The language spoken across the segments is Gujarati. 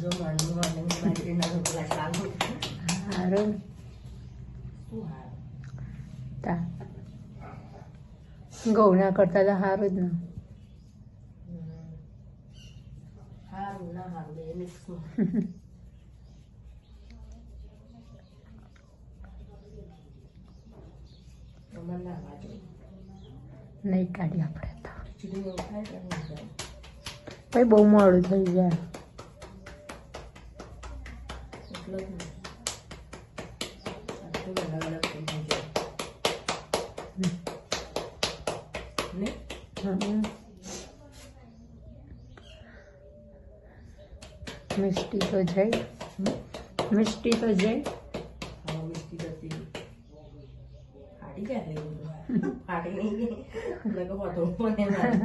જો મોર્નિંગ મોર્નિંગ બાજરીના રોટલા સારું શું હાર? તા. ઘઉંના કરતા તો સારું જ ને. સારું ના સારું બે મિક્સમાં મને ના બાજરી નહીં કાઢી આપણે તો. નહીં બહુ મોડું થઈ જાય. એટલો જ ને. આટલું અલગ અલગ થઈ જાય. ને? હમ. મિષ્ટી તો જઈ મિષ્ટી તો જઈ હવે મિષ્ટી જતી રહી. ફાટી જાય ને એવું બધું. ફાટી નહીં ગઈ. નકર હોતો મને મારે.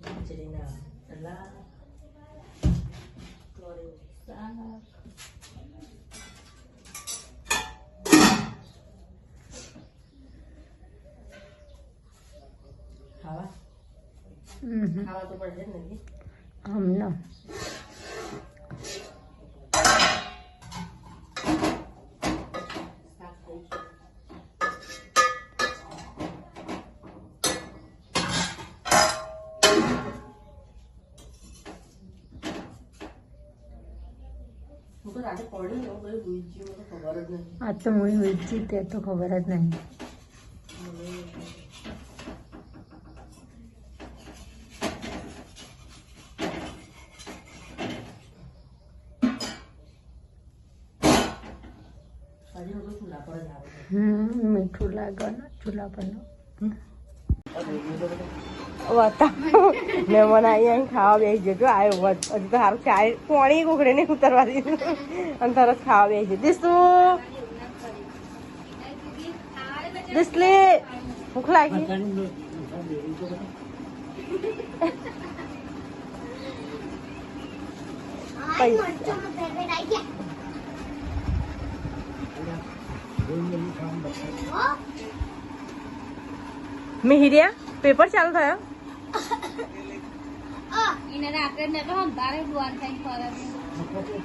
બાજરીના રોટલા. કોળીનું શાક. ખાવા હમ ખાવા તો પડશે જ ને હમણાં શાક થઈ ગયું. હું તો રાતે પડી ને એવું બધું ભૂલી ગયું તો જ નથી આ તો હું વીચી તે તો ખબર જ નહીં મને હજી હું તો ચૂલા પર જ આવે છે હમ મીઠું લાગે ને ચૂલા પરનું. વતા. મહેમાન અહીંયા ખાવા બેસી જજો આવ્યો હોત હજુ તો સારું ચાય પોણી કુકડે ને ઉતરવા દીધું. અને તરત ખાવા બેસી દીશું! દિસલી ભૂખ લાગી. પૈસા મિહિરિયા પેપર ચાલુ થયો?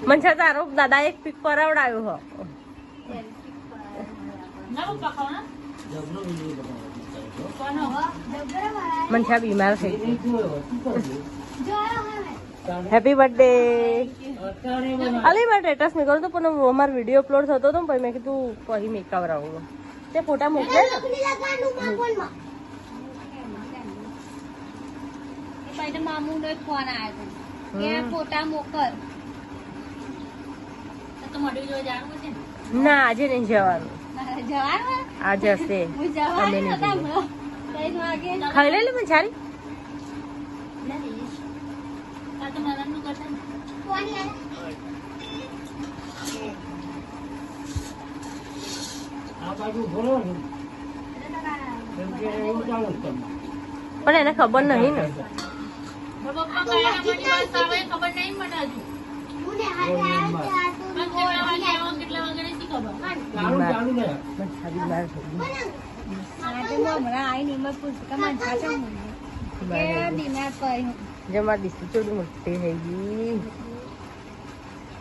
મનસા તારો દાદા એક પીક પરાવડાવ્યો હો. મનસા બીમાર થઈ હેપી બર્થડે અલી મારે સ્ટેટસ નહીં કરું તો પણ અમારો વીડિયો અપલોડ થતો હતો પછી મેં કીધું પછી મેકઅપ કવરાવું. તે ફોટા મોકલે. મામુ ફોન આવ્યો કે ફોટા મોકલ તો મોઢું જોઈ જાણવું છે ના આજે નહીં જવાનું. આજે હશે. અમે નહીં હતા જઈએ. ખાઈ લે મને સારી આ તો નરમનું કરતા ને. પણ એને ખબર નહીં ને. ખબર નહીં મને હમણાં આવીને એમાં પૂછ્યું કે મને પાછા પડ્યું જમા દીસી ચોડી મોટી થઈ ગઈ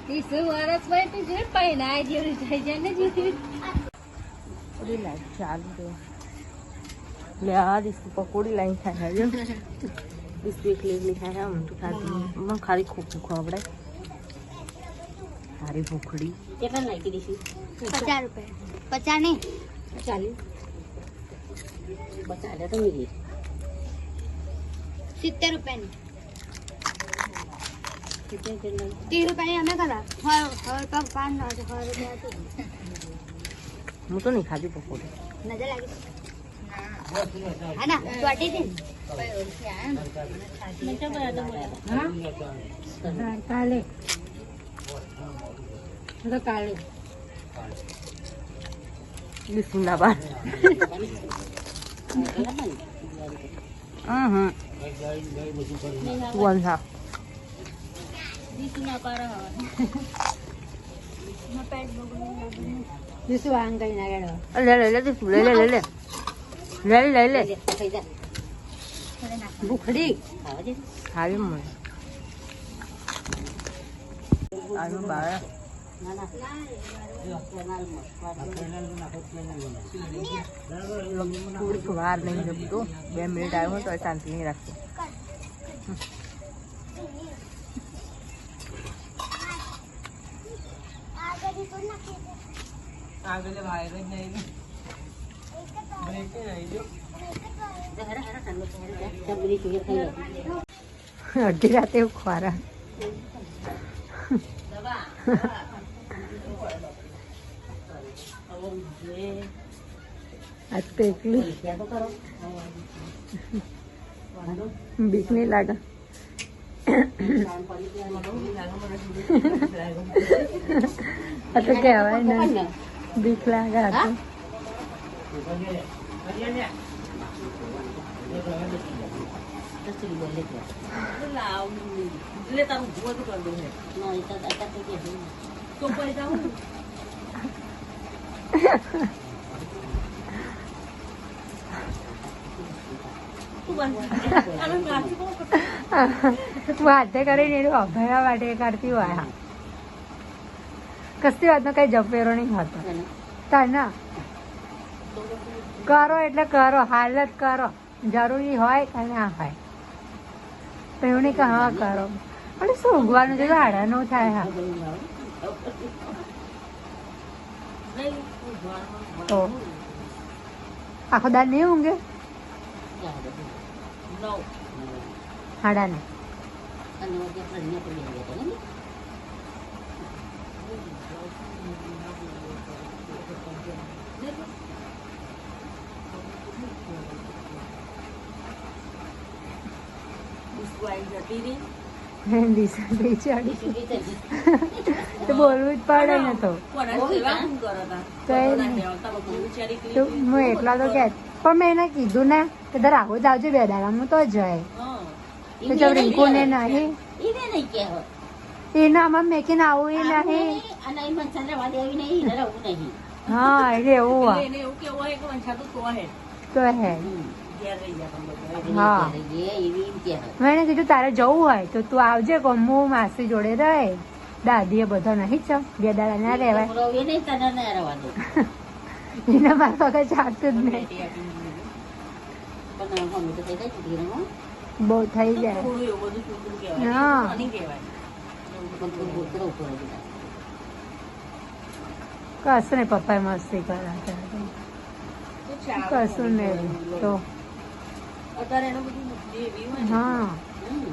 ત્રીસ વર્ષ હોય તો જે પહેલા જેવું થઈ જાય ને જીવી પકોડી લાઈન ચાલુ તો લે આ દીસી પકોડી લાઈન થાય જો દીસી એકલી એકલી થાય આમ તો ખાધી. મને ખાલી ખોખું ખવડાય. સારી ભૂખડી. કેટલા નાખી દઈશું પચાસ રૂપિયા. પચાસ નહીં. ચાલી બચાલે તો મિલી સિત્તેર રૂપિયાની. રૂપિયાની અમે ખરા હર હર પગ પાંચ નો હતો હર રૂપિયા હતું હું તો નહીં ખાધી પકોડી નજર લાગી હા ના ચોટી કાલે કાલે હમ. વન હા દીકરી ના પાડે હવે શું આંગ કરી નાખેલો લે લે લે. લે લે લે લે લે લે લે ભૂખડી નહીં જમતું બે મિનિટ આવ્યો તો શાંતિ નહીં રાખતું બધી ચીજો ખાઈ લો અડધી રાતે એવું ખોરા આજ તો કરો બીક નહીં લાગે. આ તો કહેવાય ને બીક લાગે આ તો કચરી બોલે ત્યાં એટલે તારું ભૂવા તો કરી દઉં ના એ તો વાતે કરીને એનું અભયા માટે કરતી હોય કશી વાતનો કઈ જપેરો નહીં હોતો. તાર ના કરો એટલે કરો હાલ જ કરો. જરૂરી હોય કે ના હોય. તો એવું નહીં કે હા કરો. અને શું ઊંઘવાનું છે હાડા નું થાય હા. તો આખો દાદ નહીં ઊંઘે? હાડા ને અને વચ્ચે પ્રજ્ઞા પડી ગયા હતા ને ડિસ્કો આવી જતી રહી દિશા બે ચડી. ચૂકી થઈ તો બોલવું જ પડે ને તો? હું એટલા તો કે પણ મેં એને કીધું ને કે તારે જ આવજો બે હું તો જાય હા. તો ચાલ રિંકુને નહીં ઈને નહીં કહેવાય એના આમાં મેકીને આવું એ આવું નહીં અને એ મનસાને વાદે આવી નહીં ને રહવું નહીં હા એટલે એવું એટલે હોય એને એવું કેવું હોય કે વંશાતું તો હે. તો હે. એવી હા. કહેવાય. મેં કીધું તારે જવું હોય તો તું આવજે કોમ માસી જોડે રહે દાદી એ બધા નહીં છો બે દાડા ના રહેવાય એના ના. એને મારા વગર ચાલતું જ નહીં તો. બહુ થઈ જાય. હા. કશું નહીં પપ્પાએ મસ્તી કરે તો ચાલે. કશું નહીં તો ને. હા હમ.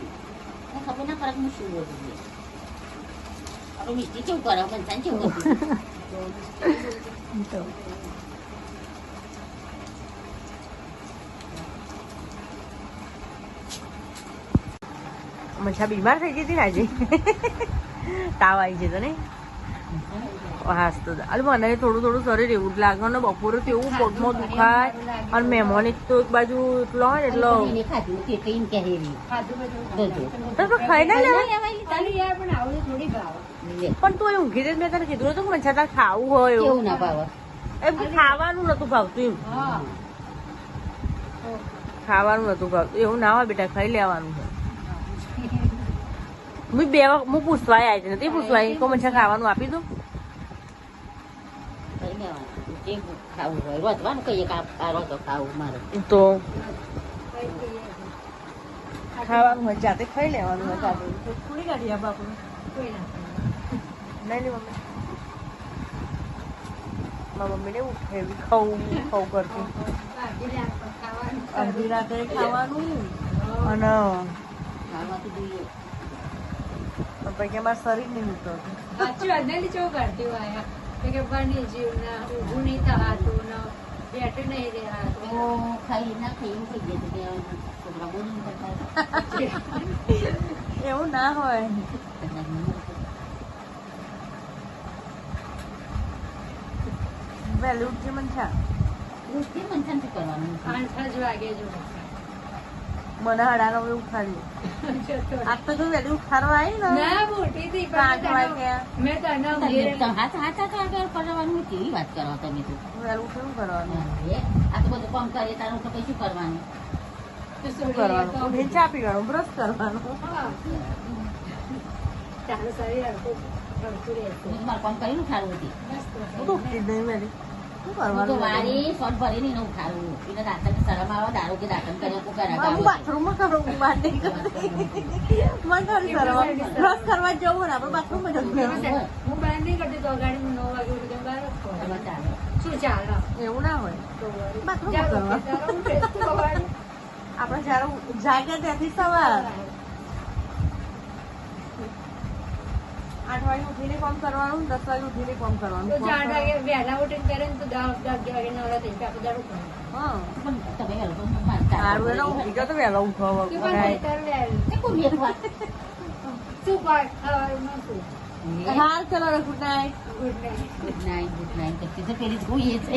એ ખબર ના પડે કે હું શું બોલું છું. આપણું મિસ્ટી કેવું કરે મનસાને કેવું કરતું તો મચ્છા બીમાર થઈ ગઈ હતી ને આજે. તાવ આવી જતો ને હાસ તો અરે મને થોડું થોડું શરીર એવું જ લાગે ને બપોરે તો એવું પગમાં દુખાય અને મહેમાન તો એક બાજુ એટલો હોય ને એટલો. પણ તું એ ઊંઘી જ મેં તને કીધું હતું કે મને છતાં ખાવું હોય એવું. ના ભાવે? એમ ખાવાનું નતું ભાવતું એમ. ખાવાનું નતું ભાવતું. એવું ના હોય બેટા ખાઈ લેવાનું છે. હું બે વખત હું પૂછવા આવી હતી નથી પૂછવા આવી કહું મને ખાવાનું આપી દો કઈ લેવાનું જે ખાવું હોય રોધવાનું કહીએ કે આ- આ રોધો ખાવું મારે. તો ખાવાનું હોય જાતે ખાઈ લેવાનું હોય નહીં નહીં મમ્મી. મારા મમ્મીને ઉઠે એવી ખાવું ખાવું કરતી. અડધી રાત્રે ખાવાનું. અને ખાવા તો જોઈએ. પછી કે મારા શરીર નહીં ઉતરતું. સાચી વાત નહીં કરતી હોય કે બની જીવ ના ઊભું નહીં થવાતું ને બેઠું નહીં રહેવાતું. તો ખાઈ ના ખાઈ એમ થઈ જાય કે છોકરા બોલી કરતા એવું ના હોય. વહેલું ઉઠી મને છે મનછા શું કરવાનું? પાંચ જ વાગે જો મને હડાનો બી ઉઠાડ્યું જતો. આજ તો જો વહેલી ઉઠાડવા આવી ને? ના મોટી હતી તો આઠ પણ વાગ્યા. મેં તને તમે ઘેર- તો હાથ હાથ હાથ આગળ કરવાનું કેવી વાત કરો તમે તો. વહેલું શું કરવાનું? આ તો બધું કામ કરી તારું તો કઈ શું કરવાનું? શું કરવાનું? ચા પીવાનું બ્રશ કરવાનું. શરીર રહેશે. કામ કરીને હતી જ નહીં એવું ના હોય. વળી. આપણે જયારે જાગ્યા ત્યાંથી સવાર. આઠ વાગે ઉઠીને કામ કરવાનું દસ વાગે ઉઠીને કામ કરવાનું. તો વાગે વહેલા ઉઠીને કરે ને તો દસ અગિયાર વાગે નવરા થઈ જાય, આપણે good night good night. Good night. પેલી જોઈએ છે.